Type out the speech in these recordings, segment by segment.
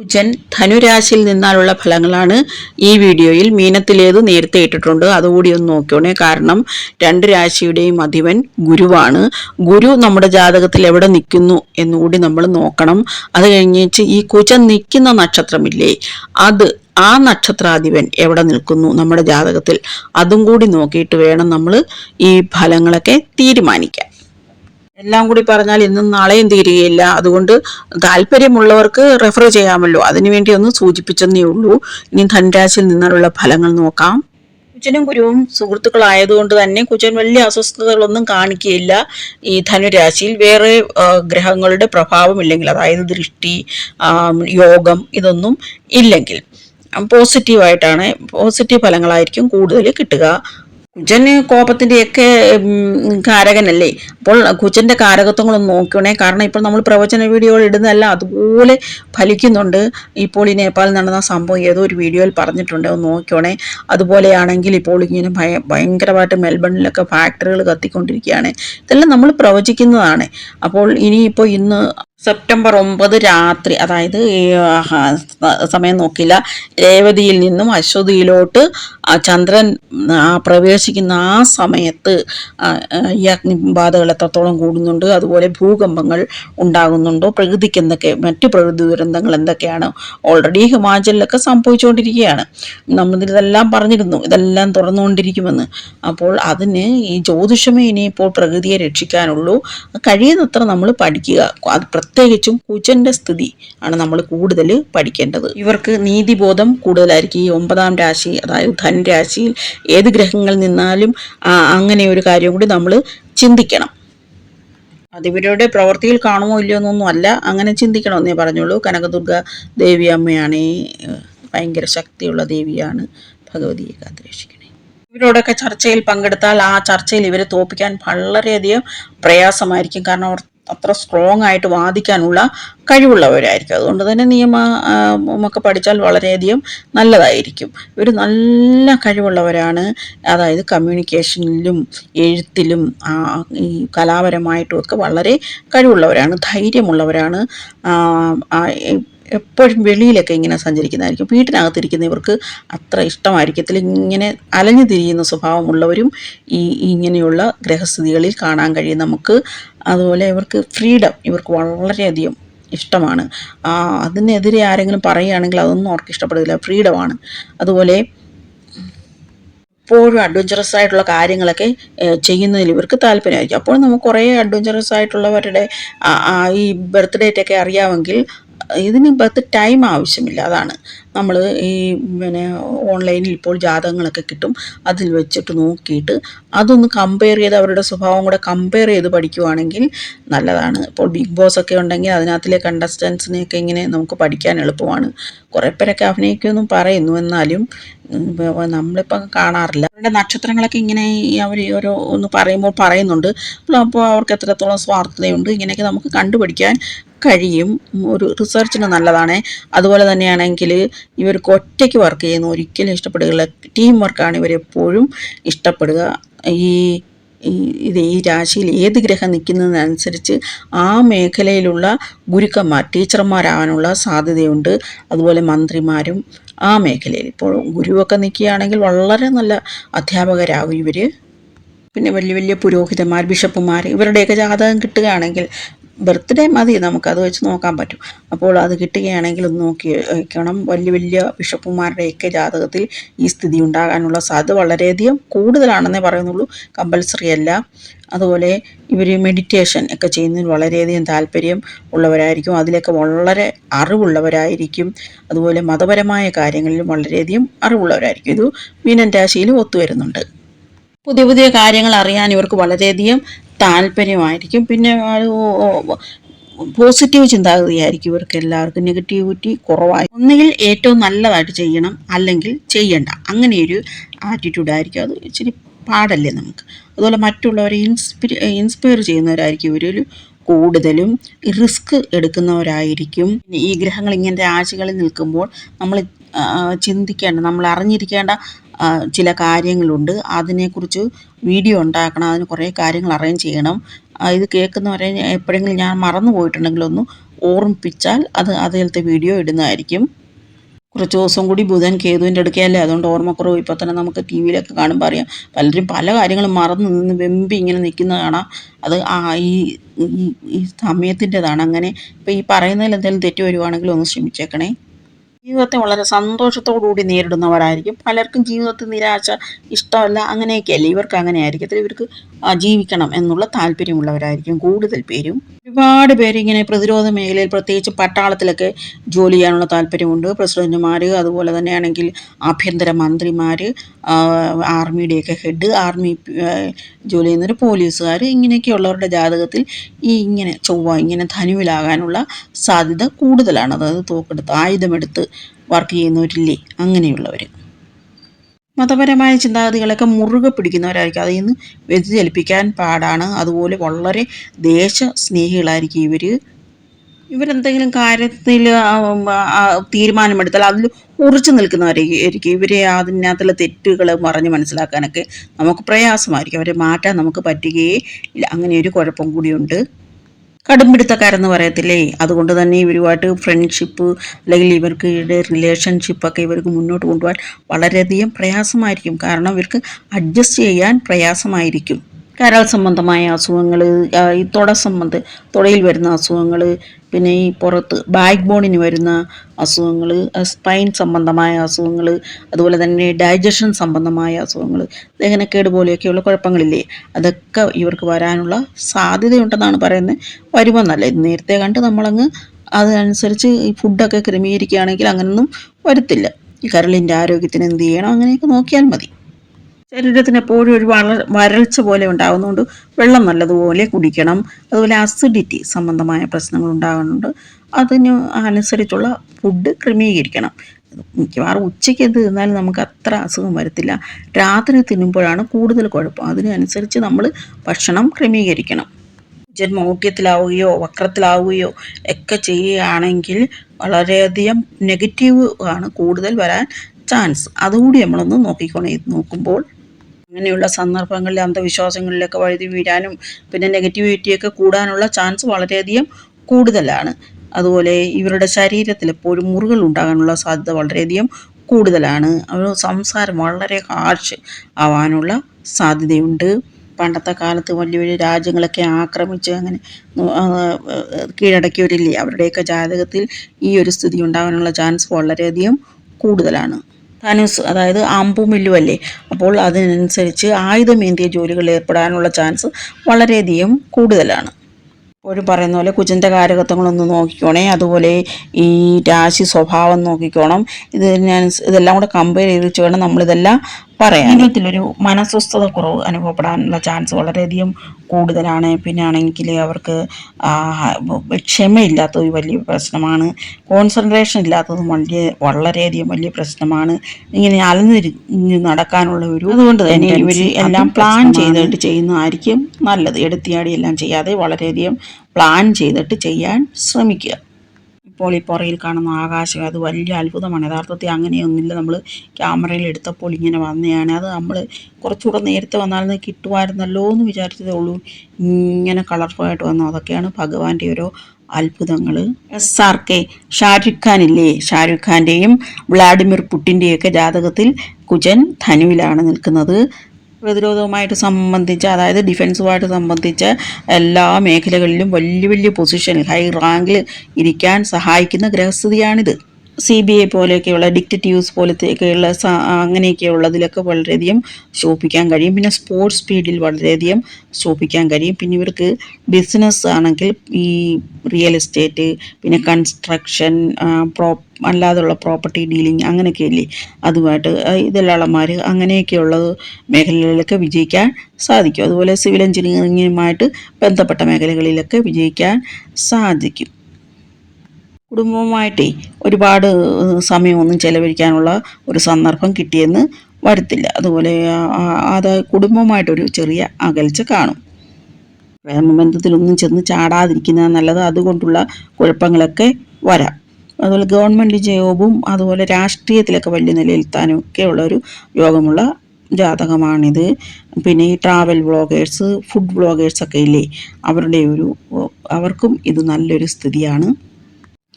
കുജൻ ധനുരാശിയിൽ നിന്നാലുള്ള ഫലങ്ങളാണ് ഈ വീഡിയോയിൽ മീനത്തിലേത് നേരത്തെ ഇട്ടിട്ടുണ്ട്. അതുകൂടി ഒന്ന് നോക്കിയോണേ കാരണം രണ്ട് രാശിയുടെയും അധിപൻ ഗുരുവാണ്. ഗുരു നമ്മുടെ ജാതകത്തിൽ എവിടെ നിൽക്കുന്നു എന്നുകൂടി നമ്മൾ നോക്കണം. അത് കഴിഞ്ഞിട്ട് ഈ കുജൻ നിൽക്കുന്ന നക്ഷത്രമില്ലേ അത് ആ നക്ഷത്രാധിപൻ എവിടെ നിൽക്കുന്നു നമ്മുടെ ജാതകത്തിൽ? അതും കൂടി നോക്കിയിട്ട് വേണം നമ്മൾ ഈ ഫലങ്ങളൊക്കെ തീരുമാനിക്കാൻ. എല്ലാം കൂടി പറഞ്ഞാൽ ഇന്നും നാളെയും തീരുകയില്ല. അതുകൊണ്ട് താല്പര്യമുള്ളവർക്ക് റെഫർ ചെയ്യാമല്ലോ. അതിനുവേണ്ടി ഒന്ന് സൂചിപ്പിച്ചെന്നേ ഉള്ളൂ. ഇനി ധനരാശിയിൽ നിന്നുള്ള ഫലങ്ങൾ നോക്കാം. കുജനും ഗുരുവും സുഹൃത്തുക്കളായതുകൊണ്ട് തന്നെ കുജൻ വലിയ അസ്വസ്ഥതകളൊന്നും കാണിക്കുകയില്ല. ഈ ധനുരാശിയിൽ വേറെ ഗ്രഹങ്ങളുടെ ഗ്രഹങ്ങളുടെ പ്രഭാവമില്ലെങ്കിൽ അതായത് ദൃഷ്ടി യോഗം ഇതൊന്നും ഇല്ലെങ്കിൽ. പോസിറ്റീവായിട്ടാണ് പോസിറ്റീവ് ഫലങ്ങളായിരിക്കും കൂടുതൽ കിട്ടുക. കുജന് കോപത്തിന്റെയൊക്കെ കാരകനല്ലേ? അപ്പോൾ കുജന്റെ കാരകത്വങ്ങളൊന്ന് നോക്കണേ. കാരണം ഇപ്പോൾ നമ്മൾ പ്രവചന വീഡിയോ ഇടുന്നതല്ല അതുപോലെ ഫലിക്കുന്നുണ്ട്. ഇപ്പോൾ ഈ നേപ്പാളിൽ നടന്ന സംഭവം ഏതോ ഒരു വീഡിയോയിൽ പറഞ്ഞിട്ടുണ്ട് അത് നോക്കണേ. അതുപോലെയാണെങ്കിൽ ഇപ്പോൾ ഇങ്ങനെ ഭയ ഭയങ്കരമായിട്ട് മെൽബണിലൊക്കെ ഫാക്ടറികൾ കത്തിക്കൊണ്ടിരിക്കുകയാണ്. ഇതെല്ലാം നമ്മൾ പ്രവചിക്കുന്നതാണ്. അപ്പോൾ ഇനിയിപ്പോൾ ഇന്ന് സെപ്റ്റംബർ ഒമ്പത് രാത്രി അതായത് സമയം നോക്കില്ല. രേവതിയിൽ നിന്നും അശ്വതിയിലോട്ട് ചന്ദ്രൻ പ്രവേശിക്കുന്ന ആ സമയത്ത് ഈ അഗ്നിബാധകൾ എത്രത്തോളം കൂടുന്നുണ്ട് അതുപോലെ ഭൂകമ്പങ്ങൾ ഉണ്ടാകുന്നുണ്ടോ പ്രകൃതിക്ക് എന്തൊക്കെ മറ്റു പ്രകൃതി ദുരന്തങ്ങൾ എന്തൊക്കെയാണ് ഓൾറെഡി ഹിമാചലിലൊക്കെ സംഭവിച്ചുകൊണ്ടിരിക്കുകയാണ്. നമ്മളിതെല്ലാം പറഞ്ഞിരുന്നു ഇതെല്ലാം തുറന്നുകൊണ്ടിരിക്കുമെന്ന്. അപ്പോൾ അതിന് ഈ ജ്യോതിഷമേ ഇനിയിപ്പോൾ പ്രകൃതിയെ രക്ഷിക്കാനുള്ളൂ. കഴിയുന്നത്ര നമ്മൾ പഠിക്കുക. അത് പ്രത്യേകിച്ചും കുജന്റെ സ്ഥിതി ആണ് നമ്മൾ കൂടുതൽ പഠിക്കേണ്ടത്. ഇവർക്ക് നീതിബോധം കൂടുതലായിരിക്കും. ഈ ഒമ്പതാം രാശി അതായത് ധനരാശിയിൽ ഏത് ഗ്രഹങ്ങളിൽ നിന്നാലും അങ്ങനെ ഒരു കാര്യം കൂടി നമ്മൾ ചിന്തിക്കണം. അതിവരുടെ പ്രവൃത്തിയിൽ കാണുമോ ഇല്ലയോ എന്നൊന്നും അല്ല. അങ്ങനെ ചിന്തിക്കണമെന്നേ പറഞ്ഞുള്ളൂ. കനകദുർഗ ദേവി അമ്മയാണ്. ഭയങ്കര ശക്തിയുള്ള ദേവിയാണ്. ഭഗവതിയെ കാത്തുരക്ഷിക്കണേ. ഇവരോടൊക്കെ ചർച്ചയിൽ പങ്കെടുത്താൽ ആ ചർച്ചയിൽ ഇവരെ തോപ്പിക്കാൻ വളരെയധികം പ്രയാസമായിരിക്കും. കാരണം അവർ അത്ര സ്ട്രോങ് ആയിട്ട് വാദിക്കാനുള്ള കഴിവുള്ളവരായിരിക്കും. അതുകൊണ്ട് തന്നെ നിയമ ഒക്കെ പഠിച്ചാൽ വളരെയധികം നല്ലതായിരിക്കും. ഇവർ നല്ല കഴിവുള്ളവരാണ്. അതായത് കമ്മ്യൂണിക്കേഷനിലും എഴുത്തിലും ഈ കലാപരമായിട്ടും ഒക്കെ വളരെ കഴിവുള്ളവരാണ് ധൈര്യമുള്ളവരാണ്. എപ്പോഴും വെളിയിലൊക്കെ ഇങ്ങനെ സഞ്ചരിക്കുന്നതായിരിക്കും. വീട്ടിനകത്തിരിക്കുന്ന ഇവർക്ക് അത്ര ഇഷ്ടമായിരിക്കത്തില്ല. ഇങ്ങനെ അലഞ്ഞു തിരിയുന്ന സ്വഭാവമുള്ളവരും ഈ ഇങ്ങനെയുള്ള ഗ്രഹസ്ഥിതികളിൽ കാണാൻ കഴിയും. നമുക്ക് അതുപോലെ ഇവർക്ക് ഫ്രീഡം ഇവർക്ക് വളരെയധികം ഇഷ്ടമാണ്. ആ, അതിനെതിരെ ആരെങ്കിലും പറയുകയാണെങ്കിൽ അതൊന്നും അവർക്ക് ഇഷ്ടപ്പെടില്ല ഫ്രീഡമാണ്. അതുപോലെ എപ്പോഴും അഡ്വഞ്ചറസ് ആയിട്ടുള്ള കാര്യങ്ങളൊക്കെ ചെയ്യുന്നതിൽ ഇവർക്ക് താല്പര്യമായിരിക്കും. അപ്പോൾ നമുക്ക് കുറേ അഡ്വഞ്ചറസ് ആയിട്ടുള്ളവരുടെ ഈ ബർത്ത് ഡേറ്റ് ഒക്കെ അറിയാമെങ്കിൽ ഇതിന് ബർത്ത് ടൈം ആവശ്യമില്ല അതാണ്. നമ്മൾ ഈ പിന്നെ ഓൺലൈനിൽ ഇപ്പോൾ ജാതകങ്ങളൊക്കെ കിട്ടും. അതിൽ വെച്ചിട്ട് നോക്കിയിട്ട് അതൊന്ന് കമ്പയർ ചെയ്ത് അവരുടെ സ്വഭാവം കൂടെ കമ്പയർ ചെയ്ത് പഠിക്കുവാണെങ്കിൽ നല്ലതാണ്. ഇപ്പോൾ ബിഗ് ബോസ് ഒക്കെ ഉണ്ടെങ്കിൽ അതിനകത്തിലെ കണ്ടസ്റ്റൻസിനെയൊക്കെ ഇങ്ങനെ നമുക്ക് പഠിക്കാൻ എളുപ്പമാണ്. കുറേ പേരൊക്കെ അഭിനയിക്കുമെന്നും പറയുന്നു. എന്നാലും നമ്മളിപ്പം കാണാറില്ല. അവരുടെ നക്ഷത്രങ്ങളൊക്കെ ഇങ്ങനെ അവർ ഓരോ ഒന്ന് പറയുമ്പോൾ പറയുന്നുണ്ട്. അപ്പോൾ അവർക്ക് എത്രത്തോളം സ്വാർത്ഥതയുണ്ട്? ഇങ്ങനെയൊക്കെ നമുക്ക് കണ്ടുപിടിക്കാൻ കഴിയും. ഒരു റിസർച്ചിന് നല്ലതാണ്. അതുപോലെ തന്നെയാണെങ്കിൽ ഇവർക്ക് ഒറ്റയ്ക്ക് വർക്ക് ചെയ്യുന്ന ഒരിക്കലും ഇഷ്ടപ്പെടുകയില്ല. ടീം വർക്കാണ് ഇവരെപ്പോഴും ഇഷ്ടപ്പെടുക. ഈ ഇത് ഈ രാശിയിൽ ഏത് ഗ്രഹം നിൽക്കുന്നതിനനുസരിച്ച് ആ മേഖലയിലുള്ള ഗുരുക്കന്മാർ ടീച്ചർമാരാകാനുള്ള സാധ്യതയുണ്ട്. അതുപോലെ മന്ത്രിമാരും ആ മേഖലയിൽ ഇപ്പോൾ ഗുരുവൊക്കെ നിൽക്കുകയാണെങ്കിൽ വളരെ നല്ല അധ്യാപകരാകും ഇവർ പിന്നെ വലിയ വലിയ പുരോഹിതന്മാർ ബിഷപ്പുമാർ ഇവരുടെയൊക്കെ ജാതകം കിട്ടുകയാണെങ്കിൽ ബർത്ത്ഡേ മതി നമുക്ക് അത് വെച്ച് നോക്കാൻ പറ്റും. അപ്പോൾ അത് കിട്ടുകയാണെങ്കിൽ ഒന്ന് നോക്കി വയ്ക്കണം വലിയ വലിയ ബിഷപ്പുമാരുടെയൊക്കെ ജാതകത്തിൽ ഈ സ്ഥിതി ഉണ്ടാകാനുള്ള സാധ്യത വളരെയധികം കൂടുതലാണെന്നേ പറയുന്നുള്ളൂ. കമ്പൽസറി അല്ല. അതുപോലെ ഇവർ മെഡിറ്റേഷൻ ഒക്കെ ചെയ്യുന്നതിൽ വളരെയധികം താല്പര്യം ഉള്ളവരായിരിക്കും. അതിലൊക്കെ വളരെ അറിവുള്ളവരായിരിക്കും. അതുപോലെ മതപരമായ കാര്യങ്ങളിലും വളരെയധികം അറിവുള്ളവരായിരിക്കും. ഇത് മീനൻ രാശിയിലും ഒത്തുവരുന്നുണ്ട്. പുതിയ പുതിയ കാര്യങ്ങൾ അറിയാൻ ഇവർക്ക് വളരെയധികം താല്പര്യമായിരിക്കും. പിന്നെ പോസിറ്റീവ് ചിന്താഗതിയായിരിക്കും ഇവർക്ക് എല്ലാവർക്കും. നെഗറ്റിവിറ്റി കുറവായി ഒന്നുകിൽ ഏറ്റവും നല്ലതായിട്ട് ചെയ്യണം അല്ലെങ്കിൽ ചെയ്യണ്ട. അങ്ങനെയൊരു ആറ്റിറ്റ്യൂഡായിരിക്കും. അത് ഇച്ചിരി പാടല്ലേ നമുക്ക്. അതുപോലെ മറ്റുള്ളവരെ ഇൻസ്പിരി ഇൻസ്പയർ ചെയ്യുന്നവരായിരിക്കും ഇവരിൽ കൂടുതലും റിസ്ക് എടുക്കുന്നവരായിരിക്കും. ഈ ഗ്രഹങ്ങൾ ഇങ്ങനെ ആഴ്ചകളിൽ നിൽക്കുമ്പോൾ നമ്മൾ ചിന്തിക്കേണ്ട നമ്മൾ അറിഞ്ഞിരിക്കേണ്ട ചില കാര്യങ്ങളുണ്ട്. അതിനെക്കുറിച്ച് വീഡിയോ ഉണ്ടാക്കണം. അതിന് കുറേ കാര്യങ്ങൾ അറേഞ്ച് ചെയ്യണം. ഇത് കേൾക്കുന്നവരെ എപ്പോഴെങ്കിലും ഞാൻ മറന്നു പോയിട്ടുണ്ടെങ്കിൽ ഒന്ന് ഓർമ്മിപ്പിച്ചാൽ അത് അതിലത്തെ വീഡിയോ ഇടുന്നതായിരിക്കും. കുറച്ച് ദിവസം കൂടി ബുധൻ കേതുവിന്റെ അടുക്കയല്ലേ? അതുകൊണ്ട് ഓർമ്മക്കുറവ് ഇപ്പോൾ തന്നെ നമുക്ക് ടി വിയിലൊക്കെ കാണുമ്പോൾ അറിയാം. പലരും പല കാര്യങ്ങളും മറന്നു നിന്ന് വെമ്പി ഇങ്ങനെ നിൽക്കുന്ന കാണാം അത് ആ ഈ സമയത്തിന്റെതാണ്. അങ്ങനെ ഇപ്പോൾ ഈ പറയുന്നതിൽ എന്തെങ്കിലും തെറ്റ് വരുവാണെങ്കിൽ ഒന്ന് ക്ഷമിച്ചേക്കണേ. ജീവിതത്തെ വളരെ സന്തോഷത്തോടുകൂടി നേരിടുന്നവരായിരിക്കും. പലർക്കും ജീവിതത്തിൽ നിരാശ ഇഷ്ടമല്ല അങ്ങനെയൊക്കെയല്ല? ഇവർക്ക് അങ്ങനെ ആയിരിക്കത്തില്ല. ഇവർക്ക് ജീവിക്കണം എന്നുള്ള താല്പര്യമുള്ളവരായിരിക്കും കൂടുതൽ പേരും. ഒരുപാട് പേര് ഇങ്ങനെ പ്രതിരോധ മേഖലയിൽ പ്രത്യേകിച്ച് പട്ടാളത്തിലൊക്കെ ജോലി ചെയ്യാനുള്ള താല്പര്യമുണ്ട്. പ്രസിഡന്റുമാർ അതുപോലെ തന്നെയാണെങ്കിൽ ആഭ്യന്തര മന്ത്രിമാർ ആർമിയുടെയൊക്കെ ഹെഡ് ആർമി ജോലി ചെയ്യുന്നവർ പോലീസുകാർ ഇങ്ങനെയൊക്കെയുള്ളവരുടെ ജാതകത്തിൽ ഈ ഇങ്ങനെ ചൊവ്വ ഇങ്ങനെ ധനുവിലാകാനുള്ള സാധ്യത കൂടുതലാണ്. അതായത് തോക്കെടുത്ത് ആയുധമെടുത്ത് വർക്ക് ചെയ്യുന്നവരില്ലേ അങ്ങനെയുള്ളവർ മതപരമായ ചിന്താഗതികളൊക്കെ മുറുകെ പിടിക്കുന്നവരായിരിക്കും. അതിൽ നിന്ന് വ്യതിചലിപ്പിക്കാൻ പാടാണ്. അതുപോലെ വളരെ ദേശസ്നേഹികളായിരിക്കും ഇവർ ഇവരെന്തെങ്കിലും കാര്യത്തിൽ തീരുമാനമെടുത്താൽ അതിൽ ഉറച്ചു നിൽക്കുന്നവരായിരിക്കും. ഇവരെ അതിനകത്തുള്ള തെറ്റുകൾ പറഞ്ഞ് മനസ്സിലാക്കാനൊക്കെ നമുക്ക് പ്രയാസമായിരിക്കും. അവരെ മാറ്റാൻ നമുക്ക് പറ്റുകയേ ഇല്ല. അങ്ങനെ ഒരു കുഴപ്പം കൂടിയുണ്ട്. കടുംപിടുത്തക്കാരെന്ന് പറയത്തില്ലേ? അതുകൊണ്ട് തന്നെ ഇവരുമായിട്ട് ഫ്രണ്ട്ഷിപ്പ് അല്ലെങ്കിൽ ഇവർക്ക് റിലേഷൻഷിപ്പൊക്കെ ഇവർക്ക് മുന്നോട്ട് കൊണ്ടുപോകാൻ വളരെയധികം പ്രയാസമായിരിക്കും. കാരണം ഇവർക്ക് അഡ്ജസ്റ്റ് ചെയ്യാൻ പ്രയാസമായിരിക്കും. കരൾ സംബന്ധമായ അസുഖങ്ങൾ ഈ തുട സംബന്ധ തുടയിൽ വരുന്ന അസുഖങ്ങൾ പിന്നെ ഈ പുറത്ത് ബാക്ക് ബോണിന് വരുന്ന അസുഖങ്ങൾ സ്പൈൻ സംബന്ധമായ അസുഖങ്ങൾ അതുപോലെ തന്നെ ഡൈജഷൻ സംബന്ധമായ അസുഖങ്ങൾ ദഹനക്കേട് പോലെയൊക്കെയുള്ള കുഴപ്പങ്ങളില്ലേ? അതൊക്കെ ഇവർക്ക് വരാനുള്ള സാധ്യതയുണ്ടെന്നാണ് പറയുന്നത്. വരുമെന്നല്ല ഇത് നേരത്തെ കണ്ട് നമ്മളങ്ങ് അതിനനുസരിച്ച് ഈ ഫുഡൊക്കെ ക്രമീകരിക്കുകയാണെങ്കിൽ അങ്ങനെയൊന്നും വരത്തില്ല. ഈ കരളിന്റെ ആരോഗ്യത്തിന് എന്ത് ചെയ്യണം? അങ്ങനെയൊക്കെ നോക്കിയാൽ മതി. ശരീരത്തിന് എപ്പോഴും ഒരു വള വരൾച്ച പോലെ ഉണ്ടാകുന്നതുകൊണ്ട് വെള്ളം നല്ലതുപോലെ കുടിക്കണം. അതുപോലെ അസിഡിറ്റി സംബന്ധമായ പ്രശ്നങ്ങൾ ഉണ്ടാകുന്നുണ്ട്. അതിന് അനുസരിച്ചുള്ള ഫുഡ് ക്രമീകരിക്കണം. മിക്കവാറും ഉച്ചയ്ക്ക് എന്ത് തിന്നാലും നമുക്ക് അത്ര അസുഖം വരത്തില്ല. രാത്രി തിന്നുമ്പോഴാണ് കൂടുതൽ കുഴപ്പം. അതിനനുസരിച്ച് നമ്മൾ ഭക്ഷണം ക്രമീകരിക്കണം. ജന്മൗഢ്യത്തിലാവുകയോ വക്രത്തിലാവുകയോ ഒക്കെ ചെയ്യുകയാണെങ്കിൽ വളരെയധികം നെഗറ്റീവ് ആണ് കൂടുതൽ വരാൻ ചാൻസ് അതുകൂടി നമ്മളൊന്ന് നോക്കിക്കൊണ്ട് നോക്കുമ്പോൾ അങ്ങനെയുള്ള സന്ദർഭങ്ങളിൽ അന്ധവിശ്വാസങ്ങളിലൊക്കെ വഴുതി വീഴാനും പിന്നെ നെഗറ്റിവിറ്റിയൊക്കെ കൂടാനുള്ള ചാൻസ് വളരെയധികം കൂടുതലാണ്. അതുപോലെ ഇവരുടെ ശരീരത്തിൽ എപ്പോഴും മുറികൾ ഉണ്ടാകാനുള്ള സാധ്യത വളരെയധികം കൂടുതലാണ്. അവർ സംസാരം വളരെ ഹാർഷ് ആവാനുള്ള സാധ്യതയുണ്ട്. പണ്ടത്തെ കാലത്ത് വലിയ വലിയ രാജ്യങ്ങളൊക്കെ ആക്രമിച്ച് അങ്ങനെ കീഴടക്കിയവരില്ലേ? അവരുടെയൊക്കെ ജാതകത്തിൽ ഈ ഒരു സ്ഥിതി ഉണ്ടാകാനുള്ള ചാൻസ് വളരെയധികം കൂടുതലാണ്. ധനുസ് അതായത് അമ്പും അപ്പോൾ അതിനനുസരിച്ച് ആയുധമേന്തിയ ജോലികളിൽ ഏർപ്പെടാനുള്ള ചാൻസ് വളരെയധികം കൂടുതലാണ്. ഒരു പറയുന്ന പോലെ കുജന്റെ കാരകത്വങ്ങളൊന്ന് നോക്കിക്കോണേ. അതുപോലെ ഈ രാശി സ്വഭാവം നോക്കിക്കോണം. ഇതിനനുസ ഇതെല്ലാം കൂടെ കമ്പയർ ചെയ്ത് വേണം നമ്മളിതെല്ലാം പറയാൻ. ജീവിതത്തിലൊരു മനസ്വസ്ഥത കുറവ് അനുഭവപ്പെടാനുള്ള ചാൻസ് വളരെയധികം കൂടുതലാണ്. പിന്നെ ആണെങ്കിൽ അവർക്ക് ക്ഷമയില്ലാത്ത ഒരു വലിയ പ്രശ്നമാണ്. കോൺസെൻട്രേഷൻ ഇല്ലാത്തതും വലിയ വളരെയധികം വലിയ പ്രശ്നമാണ്. ഇങ്ങനെ അലഞ്ഞിരിഞ്ഞ് നടക്കാനുള്ള ഒരു അതുകൊണ്ട് തന്നെ ഇവർ എല്ലാം പ്ലാൻ ചെയ്തിട്ട് ചെയ്യുന്നതായിരിക്കും നല്ലത്. എടുത്തിയാടി എല്ലാം ചെയ്യാതെ വളരെയധികം പ്ലാൻ ചെയ്തിട്ട് ചെയ്യാൻ ശ്രമിക്കുക. ഇപ്പോൾ ഈ പുറയിൽ കാണുന്ന ആകാശം അത് വലിയ അത്ഭുതമാണ്. യഥാർത്ഥത്തിൽ അങ്ങനെയൊന്നുമില്ല. നമ്മൾ ക്യാമറയിൽ എടുത്തപ്പോൾ ഇങ്ങനെ വന്നതാണ്. അത് നമ്മൾ കുറച്ചുകൂടെ നേരത്തെ വന്നാലും കിട്ടുമായിരുന്നല്ലോ എന്ന് വിചാരിച്ചതേ ഉള്ളൂ. ഇങ്ങനെ കളർഫുള്ളായിട്ട് വന്നു. അതൊക്കെയാണ് ഭഗവാന്റെ ഓരോ അത്ഭുതങ്ങൾ S R K Shahrukh Khan ഇല്ലേ? ഷാരൂഖ് ഖാന്റെയും വ്ളാഡിമിർ പുട്ടിന്റെയൊക്കെ ജാതകത്തിൽ കുജൻ ധനുവിലാണ് നിൽക്കുന്നത്. പ്രതിരോധവുമായിട്ട് സംബന്ധിച്ച് അതായത് ഡിഫൻസുമായിട്ട് സംബന്ധിച്ച് എല്ലാ മേഖലകളിലും വലിയ വലിയ പൊസിഷനിൽ ഹൈ റാങ്കിൽ ഇരിക്കാൻ സഹായിക്കുന്ന ഗ്രഹസ്ഥിതിയാണിത്. സി ബി ഐ പോലെയൊക്കെയുള്ള ഡിക്റ്റീവ്സ് പോലത്തെയൊക്കെയുള്ള അങ്ങനെയൊക്കെയുള്ളതിലൊക്കെ വളരെയധികം ശോഭിക്കാൻ കഴിയും. പിന്നെ സ്പോർട്സ് സ്പീഡിൽ വളരെയധികം ശോഭിക്കാൻ കഴിയും. പിന്നെ ഇവർക്ക് ബിസിനസ് ആണെങ്കിൽ ഈ റിയൽ എസ്റ്റേറ്റ് പിന്നെ കൺസ്ട്രക്ഷൻ പ്രോ അല്ലാതുള്ള പ്രോപ്പർട്ടി ഡീലിംഗ് അങ്ങനെയൊക്കെയല്ലേ അതുമായിട്ട് ഇതിലുള്ളമാർ അങ്ങനെയൊക്കെയുള്ള മേഖലകളിലൊക്കെ വിജയിക്കാൻ സാധിക്കും. അതുപോലെ സിവിൽ എഞ്ചിനീയറിങ്ങുമായിട്ട് ബന്ധപ്പെട്ട മേഖലകളിലൊക്കെ വിജയിക്കാൻ സാധിക്കും. കുടുംബവുമായിട്ടേ ഒരുപാട് സമയമൊന്നും ചെലവഴിക്കാനുള്ള ഒരു സന്ദർഭം കിട്ടിയെന്ന് വരത്തില്ല. അതുപോലെ അത് കുടുംബവുമായിട്ടൊരു ചെറിയ അകൽച്ച കാണും. പ്രേമബന്ധത്തിലൊന്നും ചെന്ന് ചാടാതിരിക്കുന്നത് നല്ലത് അതുകൊണ്ടുള്ള കുഴപ്പങ്ങളൊക്കെ വരാം. അതുപോലെ ഗവൺമെന്റ് ജോബും അതുപോലെ രാഷ്ട്രീയത്തിലൊക്കെ വലിയ നിലയിലെത്താനും ഒക്കെ ഉള്ള ഒരു യോഗമുള്ള ജാതകമാണിത്. പിന്നെ ഈ ട്രാവൽ വ്ളോഗേഴ്സ് ഫുഡ് വ്ളോഗേഴ്സൊക്കെ ഇല്ലേ? അവരുടെ ഒരു അവർക്കും ഇത് നല്ലൊരു സ്ഥിതിയാണ്.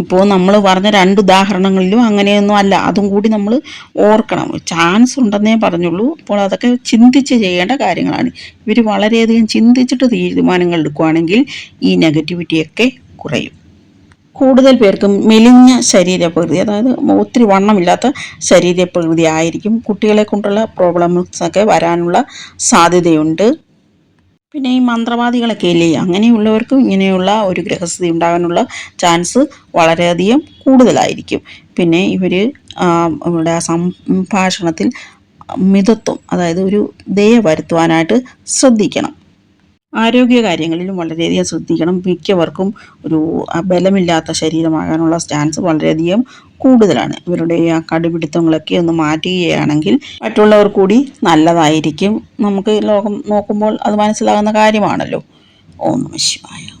ഇപ്പോൾ നമ്മൾ പറഞ്ഞ രണ്ട് ഉദാഹരണങ്ങളിലും അങ്ങനെയൊന്നും അല്ല. അതും കൂടി നമ്മൾ ഓർക്കണം. ചാൻസ് ഉണ്ടെന്നേ പറഞ്ഞുള്ളൂ. അപ്പോൾ അതൊക്കെ ചിന്തിച്ച് ചെയ്യേണ്ട കാര്യങ്ങളാണ്. ഇവർ വളരെയധികം ചിന്തിച്ചിട്ട് തീരുമാനങ്ങൾ എടുക്കുകയാണെങ്കിൽ ഈ നെഗറ്റിവിറ്റിയൊക്കെ കുറയും. കൂടുതൽ പേർക്കും മെലിഞ്ഞ ശരീരപ്രകൃതി അതായത് ഒത്തിരി വണ്ണമില്ലാത്ത ശരീരപ്രകൃതി ആയിരിക്കും. കുട്ടികളെ കൊണ്ടുള്ള പ്രോബ്ലംസ് ഒക്കെ വരാനുള്ള സാധ്യതയുണ്ട്. പിന്നെ ഈ മന്ത്രവാദികളൊക്കെ ഇല്ലേ അങ്ങനെയുള്ളവർക്കും ഇങ്ങനെയുള്ള ഒരു ഗ്രഹസ്ഥിതി ഉണ്ടാകാനുള്ള ചാൻസ് വളരെയധികം കൂടുതലായിരിക്കും. പിന്നെ ഇവർ ഇവിടെ സംഭാഷണത്തിൽ മിതത്വം അതായത് ഒരു ദയ വരുത്തുവാനായിട്ട് ശ്രദ്ധിക്കണം. ആരോഗ്യ കാര്യങ്ങളിലും വളരെയധികം ശ്രദ്ധിക്കണം. മിക്കവർക്കും ഒരു ബലമില്ലാത്ത ശരീരമാകാനുള്ള ചാൻസ് വളരെയധികം കൂടുതലാണ്. ഇവരുടെ ആ കടുപിടുത്തങ്ങളൊക്കെ ഒന്ന് മാറ്റുകയാണെങ്കിൽ മറ്റുള്ളവർ കൂടി നല്ലതായിരിക്കും. നമുക്ക് ലോകം നോക്കുമ്പോൾ അത് മനസ്സിലാകുന്ന കാര്യമാണല്ലോ. ഓം ശിവായ.